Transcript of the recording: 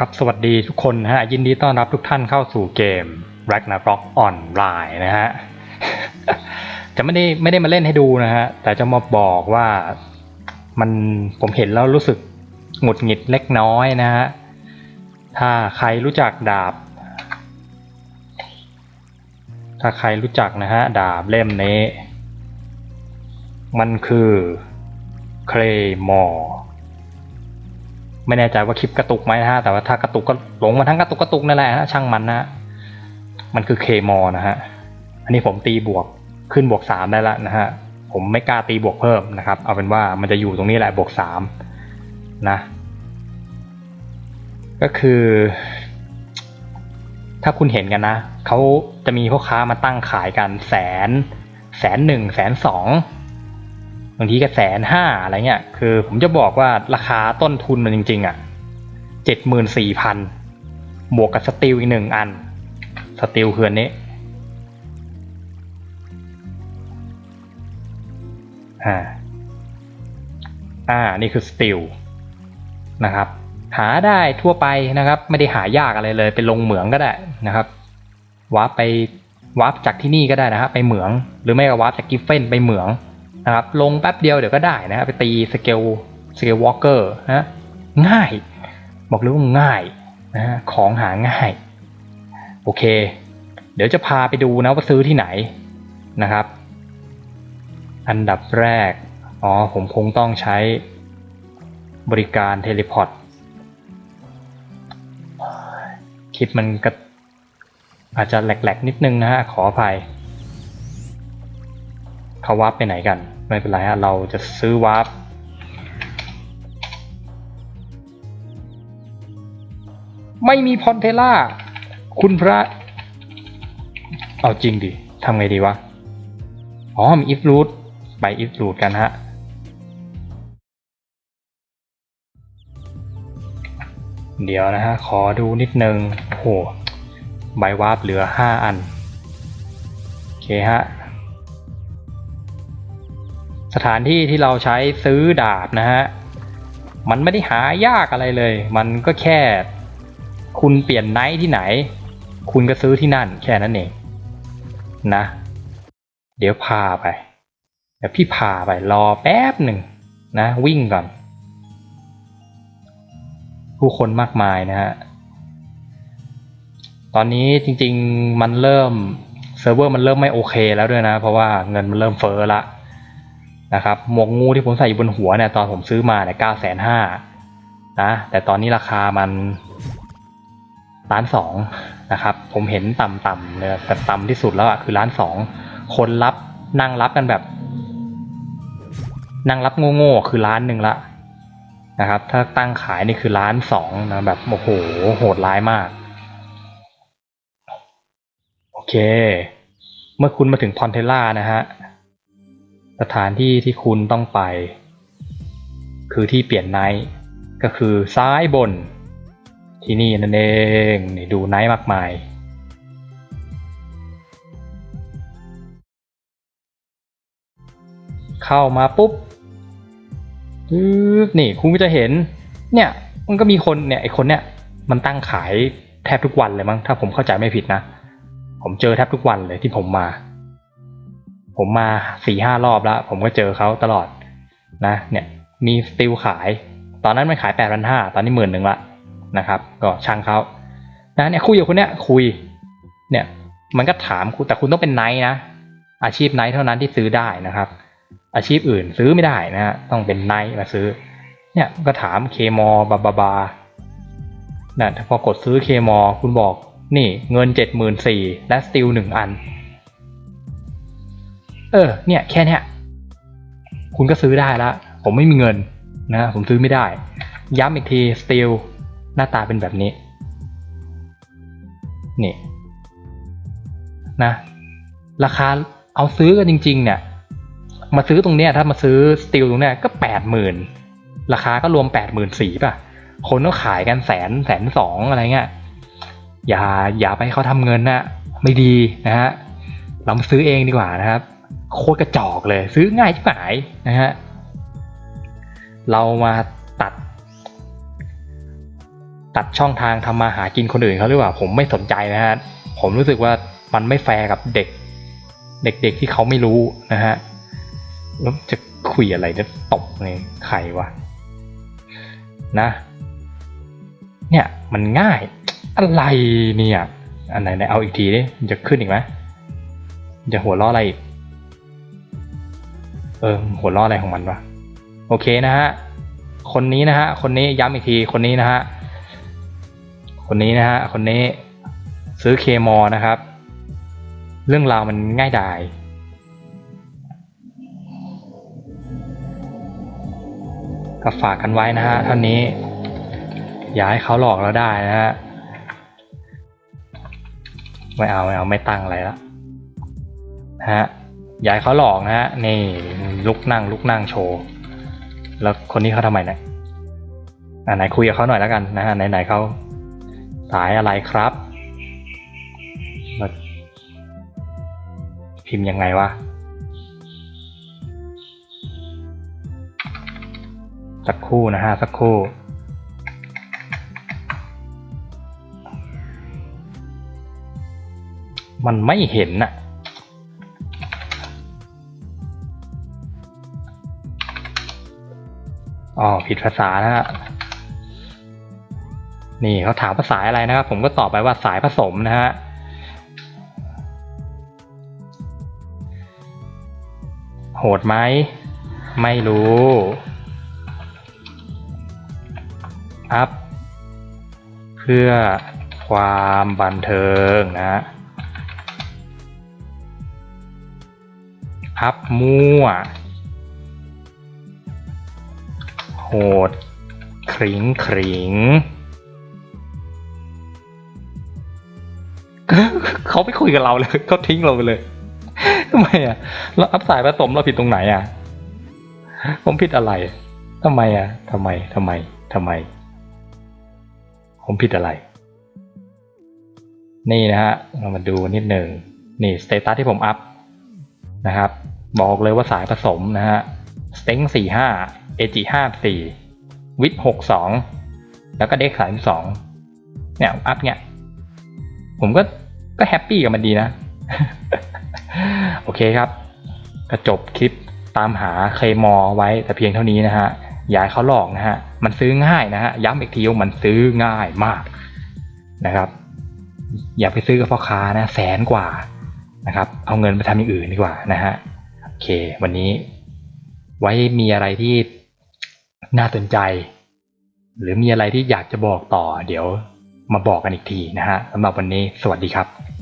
ครับ สวัสดีทุกคนนะฮะ ยินดีต้อนรับทุกท่านเข้าสู่เกม Ragnarok Online นะฮะ จะไม่ได้ไม่ได้มาเล่นให้ดูนะฮะ แต่จะมาบอกว่ามันผมเห็นแล้วรู้สึกหงุดหงิดเล็กน้อยนะฮะ ถ้าใครรู้จักดาบ ถ้าใครรู้จักนะฮะ ดาบเล่มนี้ มันคือ Claymore ไม่แน่ใจว่าคลิปกระตุกไหมนะฮะแต่ว่าถ้ากระตุกก็หลงมาทั้งกระตุกกระตุกนั่นแหละฮะช่างมันนะฮะมันคือเคมอนะฮะอันนี้ผมตีบวกขึ้นบวกสามได้แล้วนะฮะผมไม่กล้าตีบวกเพิ่มนะครับ เอาเป็นว่ามันจะอยู่ตรงนี้แหละบวกสามนะก็คือ ถ้าคุณเห็นกันนะเขาจะมีพ่อค้ามาตั้งขายกันแสน แสนหนึ่งแสนสอง บางทีก็แสนห้าอะไรเงี้ย คือผมจะบอกว่าราคาต้นทุนมันจริง ๆอะเจ็ดหมื่นสี่พันบวกกับสตีลอีกหนึ่งอัน สตีลคือนนี้อ่า อ่า นี่คือสตีลนะครับ หาได้ทั่วไปนะครับ ไม่ได้หายากอะไรเลยไปลงเหมืองก็ได้นะครับวาร์ปไปวาร์ปจากที่นี่ก็ได้นะครับไปเหมือง หรือไม่ก็วาร์ปจากกิฟเฟนไปเหมือง นะครับลงแป๊บเดียวเดี๋ยวก็ได้นะครับไปตีสเกลสเกลวอล์กเกอร์นะง่าย บอกเลยว่าง่ายนะของหาง่าย โอเค เดี๋ยวจะพาไปดูนะว่าซื้อที่ไหนนะครับ อันดับแรก อ๋อ ผมคงต้องใช้บริการเทเลพอร์ตคลิปมันก็อาจจะแหลกๆนิดนึงนะฮะขออภัยเขาวาร์ปไปไหนกัน ไม่เป็นไรฮะเราจะซื้อวาร์ปไม่มีพอนเทล่า คุณพระ เอาจริงดิทำไงดีวะ อ๋อมีอิฟรูทไปอิฟรูทกันฮะ เดี๋ยวนะฮะ ขอดูนิดนึงโอ้โหใบวาร์ปเหลือ 5 อัน โอเคฮะ สถานที่ที่เราใช้ซื้อดาบนะฮะ มันไม่ได้หายากอะไรเลย มันก็แค่ คุณเปลี่ยนไนท์ที่ไหน คุณก็ซื้อที่นั่น แค่นั้นเอง นะ เดี๋ยวพาไปเดี๋ยวพี่พาไปรอแป๊บหนึ่งนะ วิ่งก่อน ผู้คนมากมายนะฮะ ตอนนี้จริง ๆ มันเริ่มเซิร์ฟเวอร์มันเริ่มไม่โอเคแล้วด้วยนะ เพราะว่าเงินมันเริ่มเฟ้อละ นะครับหมวกงูที่ผมใส่อยู่บนหัวเนี่ยตอนผมซื้อมาเนี่ยเก้าแสนห้านะแต่ตอนนี้ราคามันล้านสองนะครับ ผมเห็นต่ำๆเนี่ยแต่ต่ำที่สุดแล้วอะคือล้านสองคนรับนั่งรับกันแบบ นั่งรับโง่ๆคือล้านหนึ่งละนะครับ ถ้าตั้งขายนี่คือล้านสองนะแบบโอ้โหโหดร้ายมาก โอเค เมื่อคุณมาถึงพอนเทล่านะฮะ สถานที่ที่คุณต้องไป คือที่เปลี่ยนไนท์ก็คือซ้ายบน ที่นี่นั่นเองนี่ดูไนท์มากมาย เข้ามาปุ๊บปึ๊บนี่คุณก็จะเห็น เนี่ยมันก็มีคนเนี่ยไอคนเนี่ยมันตั้งขายแทบทุกวันเลยมั้งถ้าผมเข้าใจไม่ผิดนะ ผมเจอแทบทุกวันเลยที่ผมมา ผมมาสี่ห้ารอบแล้ว ผมก็เจอเขาตลอดนะเนี่ยมีสติลขาย ตอนนั้นมันขายแปดพันห้าตอนนี้หมื่นหนึ่งละนะครับ ก็ช่างเขานะเนี่ยคุยกับคนเนี้ยคุย เนี่ยมันก็ถามคุณแต่คุณต้องเป็นไนท์นะ อาชีพไนท์เท่านั้นที่ซื้อได้นะครับ อาชีพอื่นซื้อไม่ได้นะฮะต้องเป็นไนท์มาซื้อ เนี่ยก็ถามเคมอบาบาบานะพอกดซื้อเคมอคุณบอกนี่เงินเจ็ดหมื่นสี่และสติลหนึ่งอัน เออ เนี่ย แค่เนี้ยคุณก็ซื้อได้ละ ผมไม่มีเงินนะ ผมซื้อไม่ได้ ย้ำอีกทีสติลหน้าตาเป็นแบบนี้ นี่ นะ ราคาเอาซื้อกันจริง ๆ เนี่ย มาซื้อตรงเนี้ย ถ้ามาซื้อสตีลตรงเนี้ยก็แปดหมื่นราคาก็รวมแปดหมื่นสี่ป่ะ คนก็ขายกันแสนแสนสองอะไรเงี้ย อย่าอย่าไปเขาทำเงินนะไม่ดีนะฮะ เรามาซื้อเองดีกว่านะครับ โคตรกระจอกเลย ซื้อง่ายที่หายนะฮะเรามาตัด ตัดช่องทางทำมาหากินคนอื่นเขาหรือเปล่าผมไม่สนใจนะฮะผมรู้สึกว่ามันไม่แฟร์กับเด็ก เด็กๆที่เขาไม่รู้นะฮะแล้วจะคุยอะไรจะตบในใครวะนะ เนี่ยมันง่ายอะไรเนี่ย อันไหนไหนเอาอีกทีดิมันจะขึ้นอีกไหมจะหัวล้ออะไรอีก เออหัวล้ออะไรของมันวะโอเคนะฮะคนนี้นะฮะคนนี้ย้ำอีกทีคนนี้นะฮะคนนี้นะฮะคนนี้ซื้อเคมอนะครับ เรื่องราวมันง่ายดายก็ฝากกันไว้นะฮะท่านนี้ อย่าให้เขาหลอกเราได้นะฮะไม่เอาไม่เอาไม่ตั้งอะไรละนะฮะ ยาให้เขาหลอกนะฮะนี่ลุกนั่งลุกนั่งโชว์แล้วคนนี้เขาทำไมเนี่ยอ่าไหนคุยกับเขาหน่อยแล้วกันนะฮะไหนไหนเขาสายอะไรครับพิมพ์ยังไงวะสักคู่นะฮะสักคู่มันไม่เห็นน่ะ อ๋อผิดภาษานะฮะนี่เขาถามภาษาอะไรนะครับ ผมก็ตอบไปว่าสายผสมนะฮะโหดไหมไม่รู้อัพเพื่อความบันเทิงนะอัพมั่ว โหดขริงขริงเขาไม่คุยกับเราเลยเขาทิ้งเราไปเลยทำไมอะเราอัพสายผสมเราผิดตรงไหนอะ ผมผิดอะไรทำไมอะทำไมทำไมทำไม ผมผิดอะไร นี่นะฮะเรามาดูนิดหนึ่งนี่สเตตัสที่ผมอัพนะครับ บอกเลยว่าสายผสมนะฮะสเต็งสี่ห้า เอจิห้าสี่วิทหกสองแล้วก็เด็กสามสองเนี่ยอัพเนี่ย ผมก็ก็แฮปปี้กับมันดีนะ โอเคครับก็จบคลิปตามหาเคมอไว้แต่เพียงเท่านี้นะฮะอย่าเขาหลอกนะฮะ มันซื้อง่ายนะฮะ ย้ำอีกทีว่ามันซื้อง่ายมากนะครับ อย่าไปซื้อกับพ่อค้านะแสนกว่านะครับ เอาเงินไปทำอย่างอื่นดีกว่านะฮะ โอเค วันนี้ ไว้มีอะไรที่ น่าสนใจ หรือมีอะไรที่อยากจะบอกต่อ เดี๋ยวมาบอกกันอีกทีนะฮะสำหรับวันนี้สวัสดีครับ